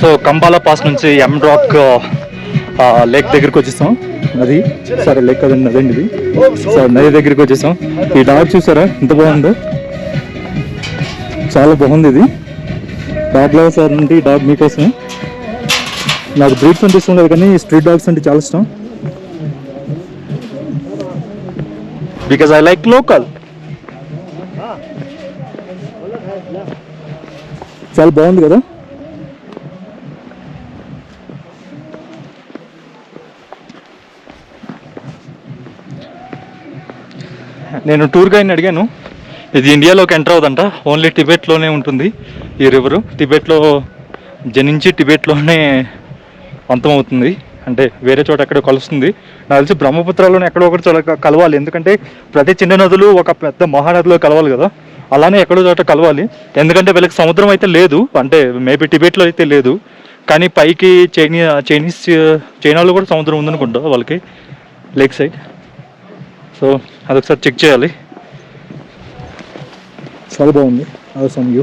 So Kambala pass నుంచి ఎం rock lake దగ్గరికి వచ్చేసాం. నది. సరే లేక్ కదండి నదండి ఇది. సో నది దగ్గరికి వచ్చేసాం. ఈ డాగ్ చూసారా? ఎంత బాగుందో. చాలా బాగుంది ఇది. డాగ్ లవర్ సార్ నుండి ఈ డాగ్ మీకోసం నాకు బ్రీడ్స్ అంటే ఇష్టం లేదు కానీ స్ట్రీట్ డాగ్స్ అంటే చాలా ఇష్టం. బికాజ్ ఐ లైక్ లోకల్ చాలా బాగుంది కదా? నేను టూర్ గైడ్ని అడిగాను. ఇది ఇండియాలోకి ఎంటర్ అవుదంట. ఓన్లీ టిబెట్లోనే ఉంటుంది ఈ రివరు టిబెట్లో జనించి టిబెట్లోనే అంతమవుతుంది. అంటే వేరే చోట ఎక్కడో కలుస్తుంది. నాకు తెలిసి బ్రహ్మపుత్రలోనే ఎక్కడో ఒకటి కలవాలి. ఎందుకంటే ప్రతి చిన్న నదులు ఒక పెద్ద మహానదిలో కలవాలి కదా. అలానే ఎక్కడో చోట కలవాలి. ఎందుకంటే వీళ్ళకి సముద్రం అయితే లేదు. అంటే మేబీ టిబెట్లో అయితే లేదు. కానీ పైకి చైనీ చైనీస్ చైనాలో కూడా సముద్రం ఉందనుకుంటా వాళ్ళకి. లేక్ సైడ్ సో అదొకసారి చెక్ చేయాలి. చాలా బాగుంది. అవసరం యూ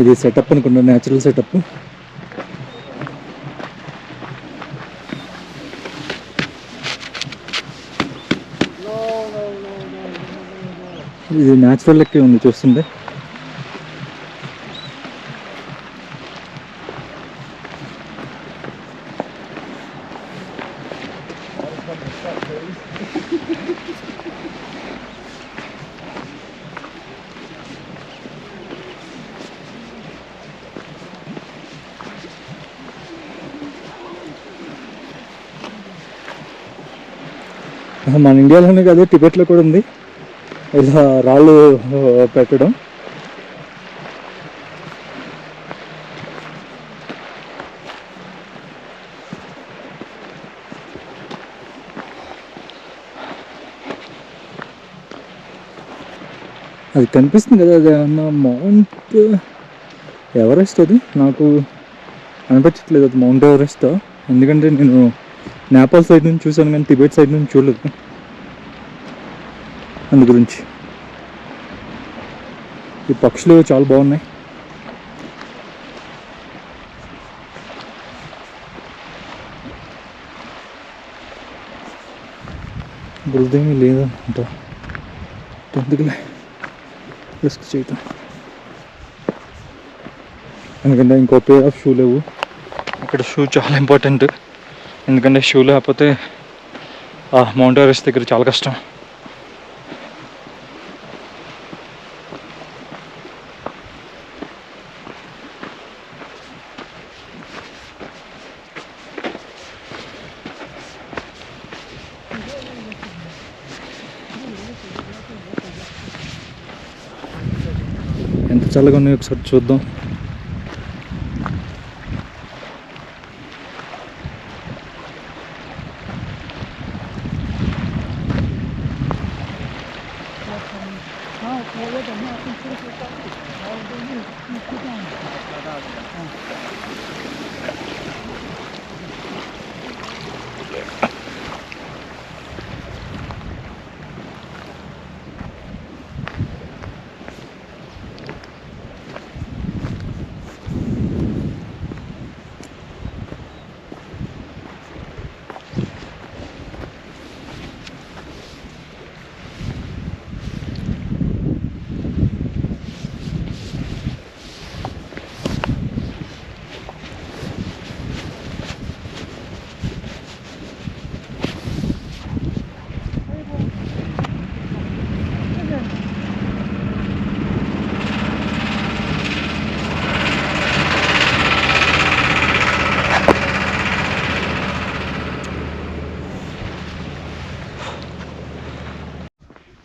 ఇది సెటప్ అనుకుంటా న్యాచురల్ సెటప్ ఇది న్యాచురల్ లెక్కే ఉంది చూస్తుంటే. మన ఇండియాలోనే కాదు టిబెట్లో కూడా ఉంది. ఇలా రాళ్ళు పెట్టడం. అది కనిపిస్తుంది కదా అది ఏమన్నా మౌంట్ ఎవరెస్ట్ అది? నాకు అనిపించట్లేదు అది మౌంట్ ఎవరెస్ట్? ఎందుకంటే నేను నేపాల్ సైడ్ నుంచి చూశాను కానీ టిబెట్ సైడ్ నుంచి చూడలేదు. అందు గురించి. ఈ పక్షులు చాలా బాగున్నాయి. బురదేమీ లేదనుకుంట ఎందుకులే? రిస్క్ చేయటం. ఎందుకంటే ఇంకో పేర్ ఆఫ్ షూ లేవు. ఇక్కడ షూ చాలా ఇంపార్టెంట్ ఎందుకంటే షూ లేకపోతే ఆ మౌంట్ ఎవరెస్ట్ దగ్గర చాలా కష్టం. ఎంత చల్లగా ఉన్నాయి ఒకసారి చూద్దాం. kola da ne yapayım şunu kurtardım. Aldığını yükledim.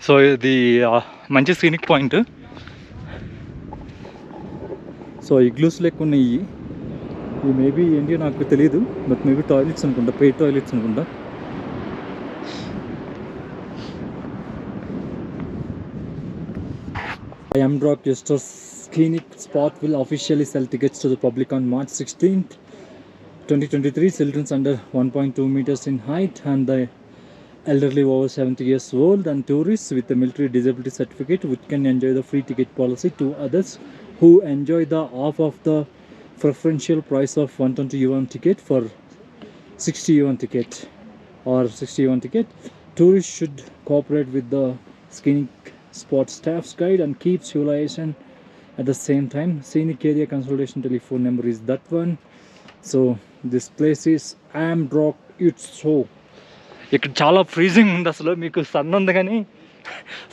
So ఇది మంచి సీనిక్ పాయింట్ సో ఇగ్లూస్ లేకున్నాయి ఇవి మేబీ ఏంటి నాకు తెలియదు బట్ మేబీ టాయిలెట్స్ అనుకుంటా పెయిడ్ టాయిలెట్స్ అనుకుంటా. I am drag just a scenic spot will officially sell tickets to the public on March sixteenth twenty twenty three children's under one point two metres in height and the elderly over 70 years old and tourists with a military disability certificate which can enjoy the free ticket policy to others who enjoy the half of the preferential price of 120 yuan ticket for 60 yuan ticket or 60 yuan ticket. Tourists should cooperate with the scenic spot staff's guide and keep civilization at the same time. Scenic area consultation telephone number is that one. So this place is Amdrock It's so. ఇక్కడ చాలా freezing ఉంది అసలు. మీకు sun ఉంది కానీ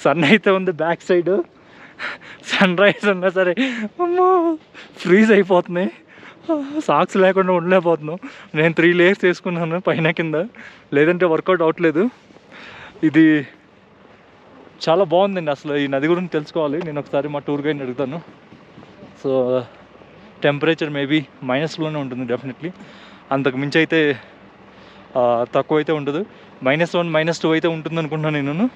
sun అయితే ఉంది back side sun rise ఉన్నా సరే అమ్మో ఫ్రీజ్ అయిపోతున్నాయి. సాక్స్ లేకుండా ఉండలేకపోతున్నాం. నేను త్రీ లేయర్స్ వేసుకున్నాను పైన కింద. లేదంటే వర్కౌట్ అవ్వట్లేదు. ఇది చాలా బాగుందండి అసలు ఈ నది గురించి తెలుసుకోవాలి. నేను ఒకసారి మా టూర్ గైడ్ని అడుగుతాను. సో టెంపరేచర్ మేబీ మైనస్లోనే ఉంటుంది డెఫినెట్లీ అంతకు మించి అయితే తక్కువ అయితే ఉండదు. మైనస్ వన్ మైనస్ టూ అయితే ఉంటుంది అనుకుంటున్నాను నేను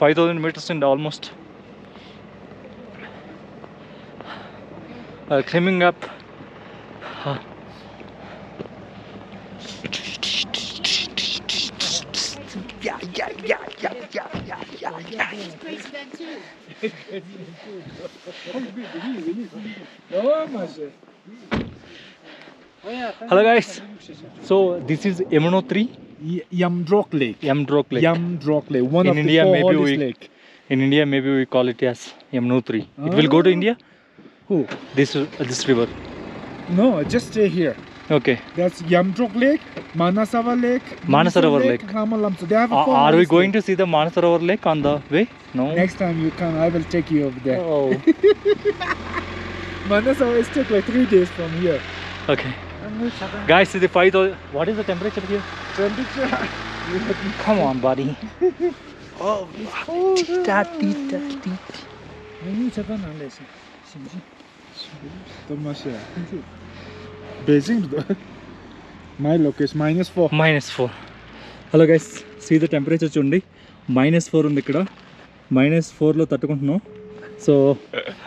ఫైవ్ థౌజండ్ మీటర్స్ అండి almost climbing up hello Hello guys. So this is Yamuna 3. Yamdrok Lake. Yamdrok Lake. Yamdrok Lake. One in of India, the four maybe we, lake. In India, maybe we call it as Yamuna 3. It will go to ah. India? Who? This, uh, this river. No, just stay here. Okay. That's Yamdrok Lake, Manasava Lake, Manasarovar Lake. lake. They have a uh, Are we going lake. to see the Manasarovar Lake on the way? No. Next time you come, I will take you over there. Oh. Manasarovar is took like three days from here. Okay. Guys, the fight. What is the temperature here? Temperature. Come on, buddy. oh, tita, tita, tita. Není třeba nalézt. To máš já. Beijing, my location minus four minus four hello guys see the temperature చూడండి minus four ఉంది ఇక్కడ minus ఫోర్లో తట్టుకుంటున్నాం so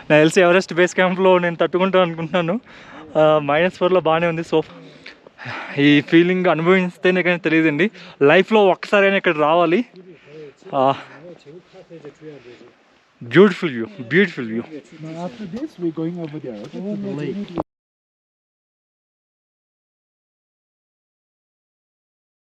నాకు తెలిసి Everest base క్యాంప్లో నేను తట్టుకుంటాను అనుకుంటున్నాను minus ఫోర్లో బాగానే ఉంది సో ఈ ఫీలింగ్ అనుభవిస్తేనే కానీ తెలియదండి. లైఫ్లో ఒక్కసారైనా ఇక్కడ రావాలి. Beautiful view beautiful view